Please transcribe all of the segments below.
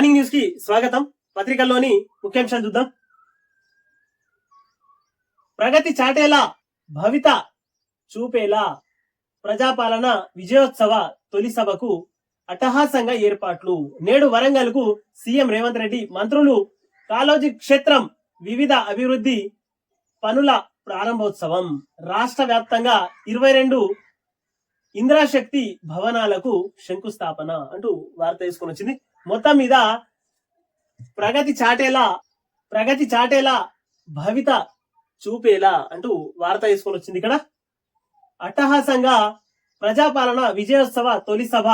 Morning న్యూస్కి స్వాగతం. పత్రికల్లోని ముఖ్యాంశాలు చూద్దాం. ప్రగతి చాటేలా భవిత చూపేలా ప్రజాపాలన విజయోత్సవ తొలి సభకు అట్టహాసంగా ఏర్పాట్లు. నేడు వరంగల్కు సీఎం రేవంత్ రెడ్డి మంత్రులు కాలోజీ క్షేత్రం వివిధ అభివృద్ధి పనుల ప్రారంభోత్సవం. రాష్ట్ర వ్యాప్తంగా ఇరవై రెండు ఇంద్రాశక్తి భవనాలకు శంకుస్థాపన అంటూ వార్త తీసుకుని వచ్చింది. మొత్తం మీద ప్రగతి చాటేలా ప్రగతి చాటేలా భవిత చూపేలా అంటూ వార్త తీసుకొని వచ్చింది ఇక్కడ. అట్టహాసంగా ప్రజాపాలన విజయోత్సవ తొలి సభ.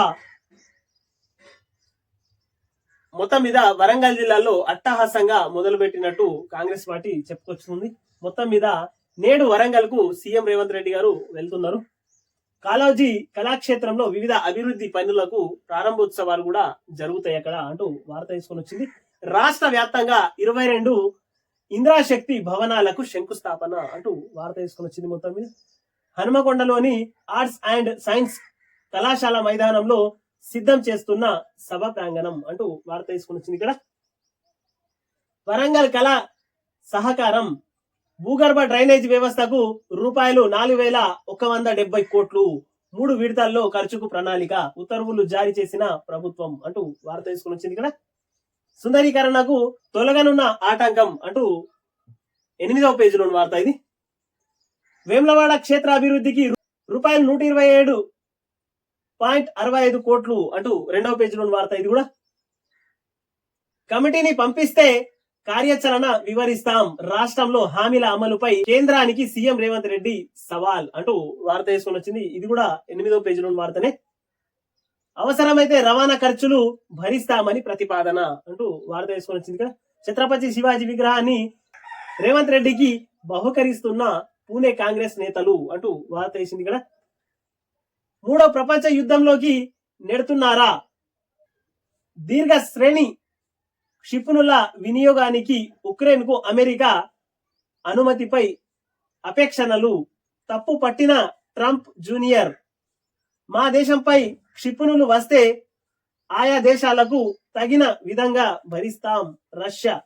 మొత్తం మీద వరంగల్ జిల్లాలో అట్టహాసంగా మొదలుపెట్టినట్టు కాంగ్రెస్ పార్టీ చెప్పుకొచ్చుకుంది. మొత్తం మీద నేడు వరంగల్కు సీఎం రేవంత్ రెడ్డి గారు వెళ్తున్నారు. కాలాజీ కళాక్షేత్రంలో వివిధ అభివృద్ధి పనులకు ప్రారంభోత్సవాలు కూడా జరుగుతాయి అక్కడ అంటూ వార్త తీసుకొని వచ్చింది. రాష్ట్ర వ్యాప్తంగా ఇరవై రెండు ఇంద్రాశక్తి భవనాలకు శంకుస్థాపన అంటూ వార్త తీసుకొని వచ్చింది మొత్తం మీద. హనుమకొండలోని ఆర్ట్స్ అండ్ సైన్స్ కళాశాల మైదానంలో సిద్ధం చేస్తున్న సభ ప్రాంగణం అంటూ వార్త తీసుకొని వచ్చింది ఇక్కడ. వరంగల్ కళ సహకారం భూగర్భ డ్రైనేజ్ వ్యవస్థకు రూపాయలు నాలుగు వేల ఒక వంద డెబ్బై కోట్లు. మూడు విడతల్లో ఖర్చుకు ప్రణాళిక ఉత్తర్వులు జారీ చేసిన ప్రభుత్వం అంటూ వార్త తీసుకుని వచ్చింది ఇక్కడ సుందరీకరణకు తొలగనున్న ఆటంకం అంటూ ఎనిమిదవ పేజీలోని వార్త ఇది. వేములవాడ క్షేత్ర అభివృద్ధికి రూపాయలు నూట ఇరవై ఏడు పాయింట్ అరవై ఐదు కోట్లు అంటూ రెండవ పేజీలోని వార్త ఇది కూడా. కమిటీని పంపిస్తే కార్యాచరణ వివరిస్తాం. రాష్ట్రంలో హామీల అమలుపై కేంద్రానికి సీఎం రేవంత్ రెడ్డి సవాల్ అంటూ వార్త వేసుకొని వచ్చింది. ఇది కూడా ఎనిమిదో పేజీలో వార్తనే. అవసరమైతే రవాణా ఖర్చులు భరిస్తామని ప్రతిపాదన అంటూ వార్త వేసుకొని వచ్చింది ఛత్రపతి శివాజీ విగ్రహాన్ని రేవంత్ రెడ్డికి బహుకరిస్తున్న పూణే కాంగ్రెస్ నేతలు అంటూ వార్త వేసింది కదా. మూడో ప్రపంచ యుద్ధంలోకి నెడుతున్నారా? దీర్ఘ శ్రేణి క్షిపణుల వినియోగానికి ఉక్రెయిన్కు అమెరికా అనుమతిపై అపేక్షణలు. తప్పు పట్టిన ట్రంప్ జూనియర్. మా దేశంపై క్షిపణులు వస్తే ఆయా దేశాలకు తగిన విధంగా భరిస్తాం రష్యా.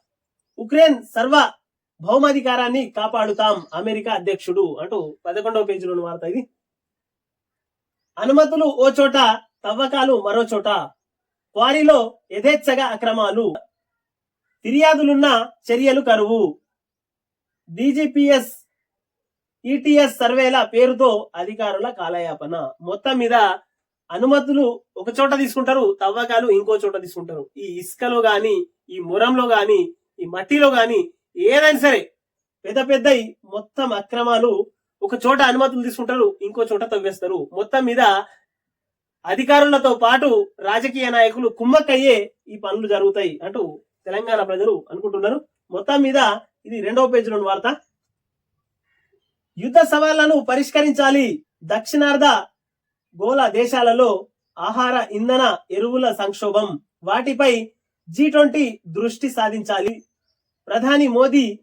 ఉక్రెయిన్ సర్వ భౌమాధికారాన్ని కాపాడుతాం అమెరికా అధ్యక్షుడు అంటూ పదకొండవ పేజీలోని వార్త ఇది. అనుమతులు ఓ చోట తవ్వకాలు మరో చోట. క్వారీలో యథేచ్ఛగా అక్రమాలు. ఫిర్యాదులున్న చర్యలు కరువు. డీజీపీఎస్ ఈటీఎస్ సర్వేల పేరుతో అధికారుల కాలయాపన. మొత్తం మీద అనుమతులు ఒక చోట తీసుకుంటారు తవ్వకాలు ఇంకో చోట తీసుకుంటారు. ఈ ఇసుకలో గాని ఈ మురంలో గాని ఈ మట్టిలో గాని ఏదైనా సరే పెద్ద పెద్ద మొత్తం అక్రమాలు ఒక చోట అనుమతులు తీసుకుంటారు ఇంకో చోట తవ్వేస్తారు. మొత్తం మీద అధికారులతో పాటు రాజకీయ నాయకులు కుమ్మక్కయ్యే ఈ పనులు జరుగుతాయి అంటూ తెలంగాణ ప్రజలు అనుకుంటున్నారు. మొత్తం మీద ఇది రెండవ పేజీలోని వార్త. యుద్ధ సవాళ్ళను పరిష్కరించాలి. దక్షిణార్ధ గోళ దేశాలలో ఆహార ఇంధన ఎరువుల సంక్షోభం. వాటిపై జీ ట్వంటీ దృష్టి సాధించాలి. ప్రధాని మోదీ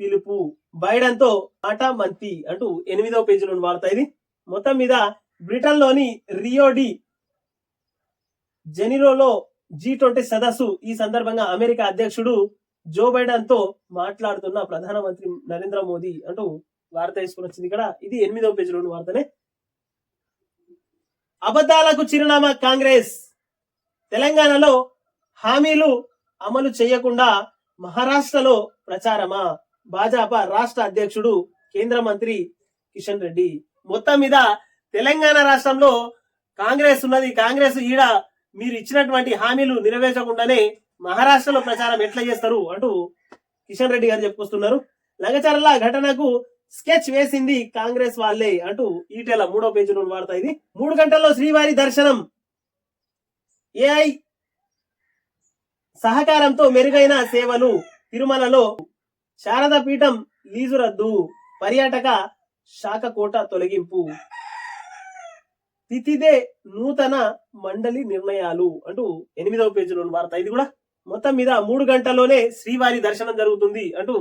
పిలుపు. బైడెన్తో మాట మంతి అంటూ ఎనిమిదవ పేజీలోని వార్త ఇది. మొత్తం మీద బ్రిటన్లోని రియోడి జెనిరోలో జీ ట్వంటీ సదస్సు ఈ సందర్భంగా అమెరికా అధ్యక్షుడు జో బైడెన్తో మాట్లాడుతున్న ప్రధానమంత్రి నరేంద్ర మోదీ అంటూ వార్త తీసుకుని వచ్చింది ఇక్కడ. ఇది ఎనిమిదవ పేజీలోని వార్తనే. అబద్ధాలకు చిరునామా కాంగ్రెస్. తెలంగాణలో హామీలు అమలు చేయకుండా మహారాష్ట్రలో ప్రచారమా? భాజపా రాష్ట్ర అధ్యక్షుడు కేంద్ర మంత్రి కిషన్ రెడ్డి. మొత్తం మీద తెలంగాణ రాష్ట్రంలో కాంగ్రెస్ ఉన్నది. కాంగ్రెస్ ఈడ మీరు ఇచ్చినటువంటి హామీలు నెరవేర్చకుండానే మహారాష్ట్రలో ప్రచారం ఎట్లా చేస్తారు అంటూ కిషన్ రెడ్డి గారు చెప్పుకొస్తున్నారు. లగచరల ఘటనకు స్కెచ్ వేసింది కాంగ్రెస్ వాళ్ళే అంటూ ఈటెల మూడో పేజీలో వార్త ఇది. మూడు గంటల్లో శ్రీవారి దర్శనం. ఏఐ సహకారంతో మెరుగైన సేవలు. తిరుమలలో శారద పీఠం లీజు రద్దు. పర్యాటక శాఖ కోట తొలగింపు. తిథిదే నూతన మండలి నిర్ణయాలు అంటూ ఎనిమిదవ పేజీలో వార్త ఇది కూడా. మొత్తం మీద మూడు గంటల్లోనే శ్రీవారి దర్శనం జరుగుతుంది అంటూ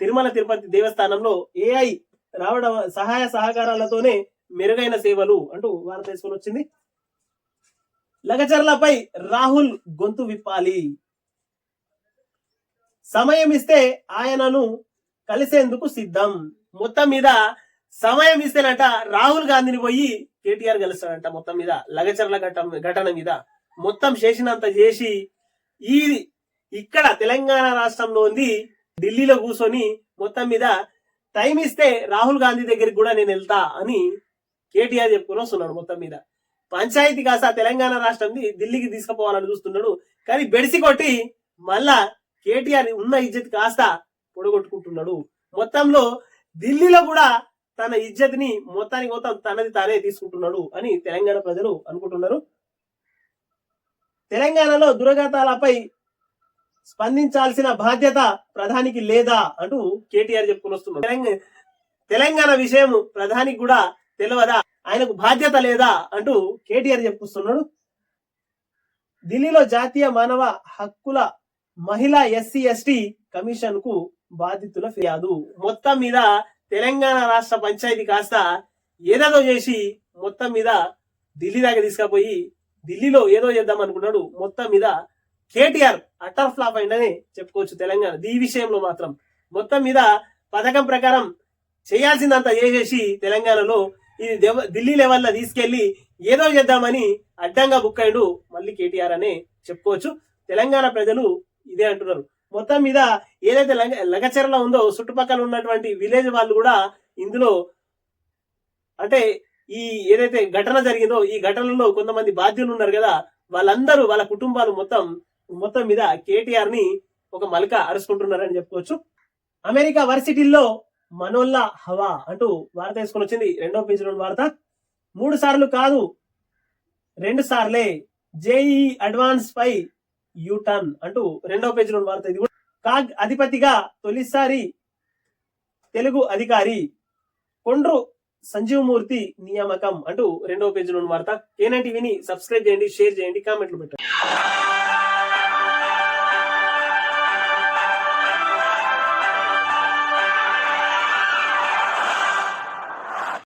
తిరుమల తిరుపతి దేవస్థానంలో ఏఐ రావడం సహాయ సహకారాలతోనే మెరుగైన సేవలు అంటూ వార్త తీసుకొని వచ్చింది. లగచర్లపై రాహుల్ గొంతు విప్పాలి. సమయం ఇస్తే ఆయనను కలిసేందుకు సిద్ధం. మొత్తం మీద సమయం ఇస్తేనట రాహుల్ గాంధీని పోయి కేటీఆర్ కలుస్తాడంట మొత్తం మీద లగచర్ల ఘటన ఘటన మీద. మొత్తం చేసినంత చేసి ఈ ఇక్కడ తెలంగాణ రాష్ట్రంలో ఉంది ఢిల్లీలో కూర్చొని మొత్తం మీద టైం ఇస్తే రాహుల్ గాంధీ దగ్గరికి కూడా నేను వెళ్తా అని కేటీఆర్ చెప్పుకొని వస్తున్నాడు మొత్తం మీద. పంచాయతీ కాస్త తెలంగాణ రాష్ట్రంది ఢిల్లీకి తీసుకుపోవాలని చూస్తున్నాడు. కానీ బెడిసి కొట్టి మళ్ళా కేటీఆర్ ఉన్న ఇజ్జత్ కాస్త పొడగొట్టుకుంటున్నాడు. మొత్తంలో ఢిల్లీలో కూడా తన ఇజ్జత్ని మొత్తానికి మొత్తం తనది తానే తీసుకుంటున్నాడు అని తెలంగాణ ప్రజలు అనుకుంటున్నారు. తెలంగాణలో దురఘాతాలపై స్పందించాల్సిన బాధ్యత ప్రధానికి లేదా అంటూ కేటీఆర్ చెప్పుకొని వస్తున్నాడు తెలంగాణ విషయం ప్రధానికి కూడా తెలియదా ఆయనకు బాధ్యత లేదా? అంటూ కేటీఆర్ చెప్పుకొస్తున్నాడు ఢిల్లీలో జాతీయ మానవ హక్కుల మహిళా ఎస్సీ ఎస్టీ కమిషన్కు బాధితుల ఫిర్యాదు. మొత్తం మీద తెలంగాణ రాష్ట్ర పంచాయతీ కాస్త ఏదేదో చేసి మొత్తం మీద ఢిల్లీ దాకా తీసుకుపోయి ఢిల్లీలో ఏదో చేద్దాం అనుకున్నాడు. మొత్తం మీద కేటీఆర్ అటర్ ఫ్లాప్ అయిందని చెప్పుకోవచ్చు తెలంగాణ. ఈ విషయంలో మాత్రం మొత్తం మీద పథకం ప్రకారం చేయాల్సిందంతా చేసేసి తెలంగాణలో ఇది ఢిల్లీ లెవెల్లో తీసుకెళ్ళి ఏదో చేద్దామని అడ్డంగా బుక్ అయ్యాడు మళ్ళీ కేటీఆర్ అనే చెప్పుకోవచ్చు. తెలంగాణ ప్రజలు ఇదే అంటున్నారు. మొత్తం మీద ఏదైతే లంగ- లగచెరలో ఉందో చుట్టుపక్కల ఉన్నటువంటి విలేజ్ వాళ్ళు కూడా ఇందులో అంటే ఈ ఏదైతే ఘటన జరిగిందో ఈ ఘటనలో కొంతమంది బాధ్యులు ఉన్నారు కదా వాళ్ళందరూ వాళ్ళ కుటుంబాలు మొత్తం మొత్తం మీద కేటీఆర్ని ఒక మలక అరుచుకుంటున్నారని చెప్పుకోవచ్చు. అమెరికా వర్సిటీల్లో మనోల్లా హవా అంటూ వార్త వేసుకొని వచ్చింది. రెండో పేజీలో వార్త. మూడు సార్లు కాదు రెండు సార్లే జేఈ అడ్వాన్స్ పై యూటర్న్ అంటూ రెండవ పేజీలో వార్త ఇది కూడా. కాగ్ అధిపతిగా తొలిసారి తెలుగు అధికారి కొండ్రు సంజీవమూర్తి నియామకం అంటూ రెండవ పేజీలో వార్త. ఏనంటి విని సబ్స్క్రైబ్ చేయండి షేర్ చేయండి కామెంట్లు పెట్టండి.